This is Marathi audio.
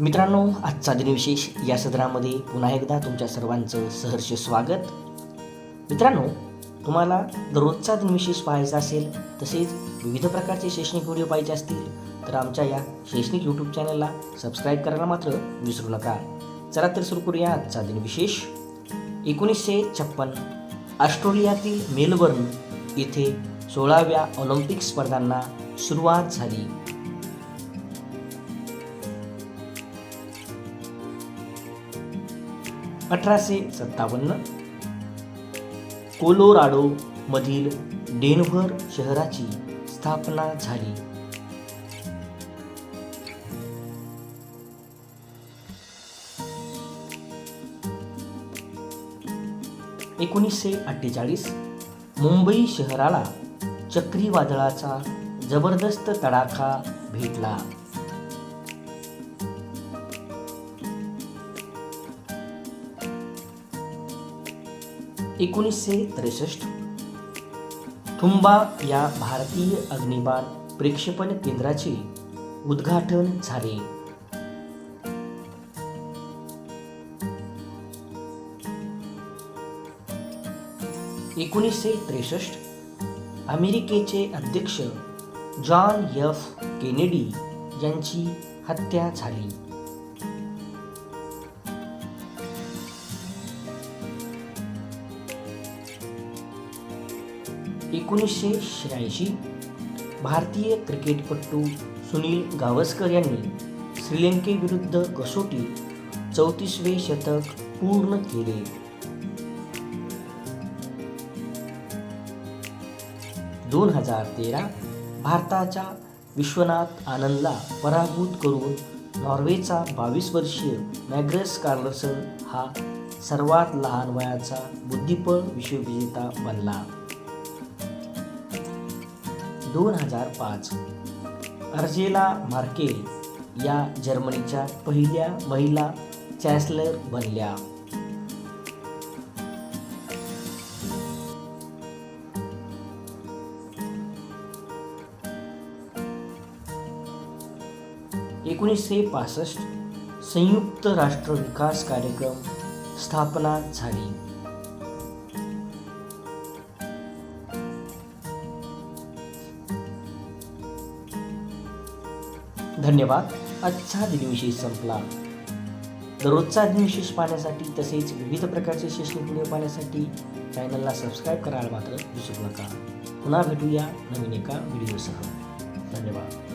मित्रांनो आजचा दिनविशेष या सदरामध्ये पुन्हा एकदा तुमच्या सर्वांचं सहर्ष स्वागत. मित्रांनो तुम्हाला दररोजचा दिनविशेष पाहायचा असेल तसेच विविध प्रकारचे शैक्षणिक व्हिडिओ पाहिजे असतील तर आमच्या या शैक्षणिक यूट्यूब चॅनलला सबस्क्राईब करायला मात्र विसरू नका. चला तर सुरू करूया आजचा दिनविशेष एकोणीसशे छप्पन ऑस्ट्रेलियातील मेलबर्न येथे सोळाव्या ऑलिम्पिक स्पर्धांना सुरुवात झाली. अठराशे सत्तावन्न कोलोराडो मधील शहराची स्थापना झाली. एकोणीसशे अठ्ठेचाळीस मुंबई शहराला चक्रीवादळाचा जबरदस्त तडाखा भेटला. एकोणीसशे त्रेसष्ट. थुंबा या भारतीय अग्निबाण प्रेक्षेपण केंद्राचे उद्घाटन झाले. एकोणीसशे त्रेसष्ट. अमेरिकेचे अध्यक्ष जॉन एफ. केनेडी यांची हत्या झाली. एकोणीसशे शहाऐंशी भारतीय क्रिकेटपटू सुनील गावस्कर यांनी श्रीलंकेविरुद्ध कसोटी चौतीसवे शतक पूर्ण केले. दोन हजार तेरा भारताच्या विश्वनाथ आनंदला पराभूत करून नॉर्वेचा बावीस वर्षीय मॅग्रस कार्लसन हा सर्वात लहान वयाचा बुद्धिबळ विश्वविजेता बनला. दोन हजार पाच. अर्जेला मार्केल या जर्मनीच्या पहिल्या महिला चॅन्सलर बनल्या. एकोणीसशे पासष्ट संयुक्त राष्ट्र विकास कार्यक्रम स्थापना झाली. धन्यवाद. आजचा दिनविशेष संपला. दररोजचा दिनविशेष पाहण्यासाठी तसेच विविध प्रकारचे शैक्षणिक व्हिडिओ पाहण्यासाठी चॅनलला सबस्क्राईब करायला मात्र विसरू नका. पुन्हा भेटूया नवीन एका व्हिडिओसह. धन्यवाद.